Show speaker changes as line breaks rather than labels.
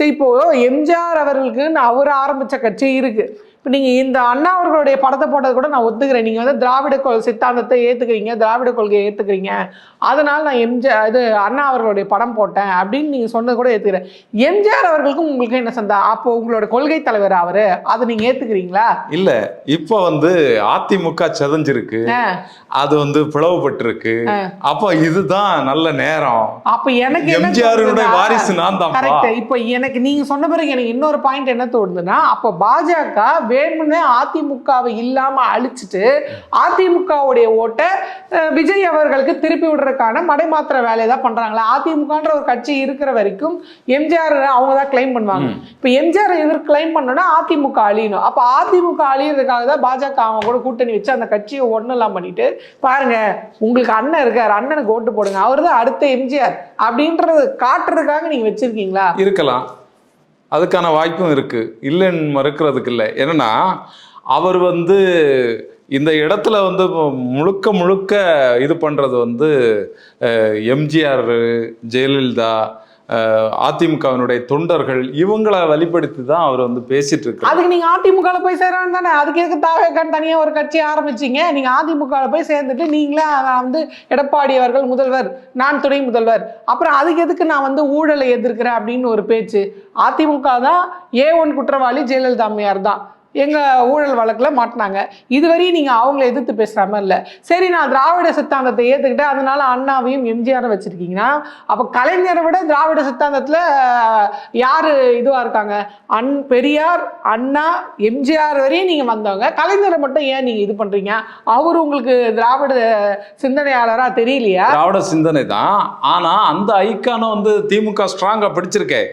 சரி இப்போ எம்ஜிஆர் அவர்களுக்குன்னு அவர் ஆரம்பித்த கட்சி இருக்குது இப்போ நீங்கள் இந்த அண்ணா அவர்களுடைய படத்தை போட்டது கூட நான் ஒத்துக்கிறேன். நீங்கள் வந்து திராவிட கொள் சித்தாந்தத்தை ஏற்றுக்கிறீங்க திராவிட கொள்கையை ஏற்றுக்கிறீங்க அதனால நான் எம்ஜிஆர் இது அண்ணா அவர்களுடைய படம் போட்டேன் அப்படின்னு நீங்கள் சொன்னது கூட ஏற்றுக்கிறேன் எம்ஜிஆர் அவர்களுக்கும் உங்களுக்கு என்ன சந்தா? அப்போ உங்களோட கொள்கை தலைவர் அவரு. அதை நீங்கள் ஏற்றுக்கிறீங்களா
இல்ல இப்ப வந்து அதிமுக செதஞ்சிருக்கு. அது வந்து பிளவுபட்டிருக்கு. அப்ப இதுதான் நல்ல நேரம்.
அப்ப எனக்கு
எம்ஜிஆருடைய வாரிசு நான்.
Correct. இப்போ எனக்கு நீங்க சொன்ன பிறகு எனக்கு இன்னொரு பாயிண்ட் என்ன தோணுதுன்னா அப்போ பாஜக வேணும்னே அதிமுகவை இல்லாம அழிச்சிட்டு அதிமுகவுடைய ஓட்டை விஜய் அவர்களுக்கு திருப்பி விடுறதுக்கான மடைமாத்திர வேலையை தான் பண்றாங்களா. அதிமுகன்ற ஒரு கட்சி இருக்கிற வரைக்கும் எம்ஜிஆர் அவங்க தான் கிளைம் பண்ணுவாங்க. இப்போ எம்ஜிஆர் இவர் கிளைம் பண்ணோம்னா அதிமுக அழியணும். அப்போ அதிமுக அழியறதுக்காக தான் பாஜக அவங்க கூட கூட்டணி வச்சு அந்த கட்சியை ஒண்ணெல்லாம் பண்ணிட்டு பாருங்க உங்களுக்கு அண்ணன் இருக்கார் அண்ணனுக்கு ஓட்டு போடுங்க அவர் தான் அடுத்த எம்ஜிஆர் அப்படின்றது காட்டுறதுக்காக நீங்க வச்சிருக்கீங்களா?
இருக்கலாம். அதுக்கான வாய்ப்பும் இருக்குது இல்லைன்னு மறுக்கிறதுக்கு இல்லை. என்னன்னா அவர் வந்து இந்த இடத்துல வந்து முழுக்க முழுக்க இது பண்ணுறது வந்து எம்ஜிஆர் ஜெயலலிதா அதிமுகவினுடைய தொண்டர்கள் இவங்களை வழிபடுத்தி தான் அவர் வந்து பேசிட்டு இருக்காரு
அதுக்கு நீங்க அதிமுக போய் சேரணும் தானே? அதுக்கு எதுக்கு தாவேக்கான் தனியா ஒரு கட்சி ஆரம்பிச்சீங்க? நீங்க அதிமுக போய் சேர்ந்துட்டு நீங்களே நான் வந்து எடப்பாடி அவர்கள் முதல்வர் நான் துணை முதல்வர். அப்புறம் அதுக்கு எதுக்கு நான் வந்து ஊழலை எதிர்க்கிறேன் அப்படின்னு ஒரு பேச்சு? அதிமுக தான் ஏ ஒன் குற்றவாளி ஜெயலலிதா அம்மையார் தான். எங்கள் ஊழல் வழக்கில் மாட்டினாங்க. இதுவரையும் நீங்கள் அவங்கள எதிர்த்து பேசாம இல்லை. சரி நான் திராவிட சித்தாந்தத்தை ஏற்றுக்கிட்டு அதனால அண்ணாவையும் எம்ஜிஆரும் வச்சுருக்கீங்கன்னா அப்போ கலைஞரை விட திராவிட சித்தாந்தத்தில் யார் இதுவாக இருக்காங்க? அன் பெரியார் அண்ணா எம்ஜிஆர் வரையும் நீங்கள் வந்தவங்க. கலைஞரை மட்டும் ஏன் நீங்கள் இது பண்ணுறீங்க அவர் உங்களுக்கு திராவிட சிந்தனையாளராக தெரியலையா?
திராவிட சிந்தனை தான். ஆனால் அந்த ஐக்கானை வந்து திமுக ஸ்ட்ராங்காக பிடிச்சிருக்கேன்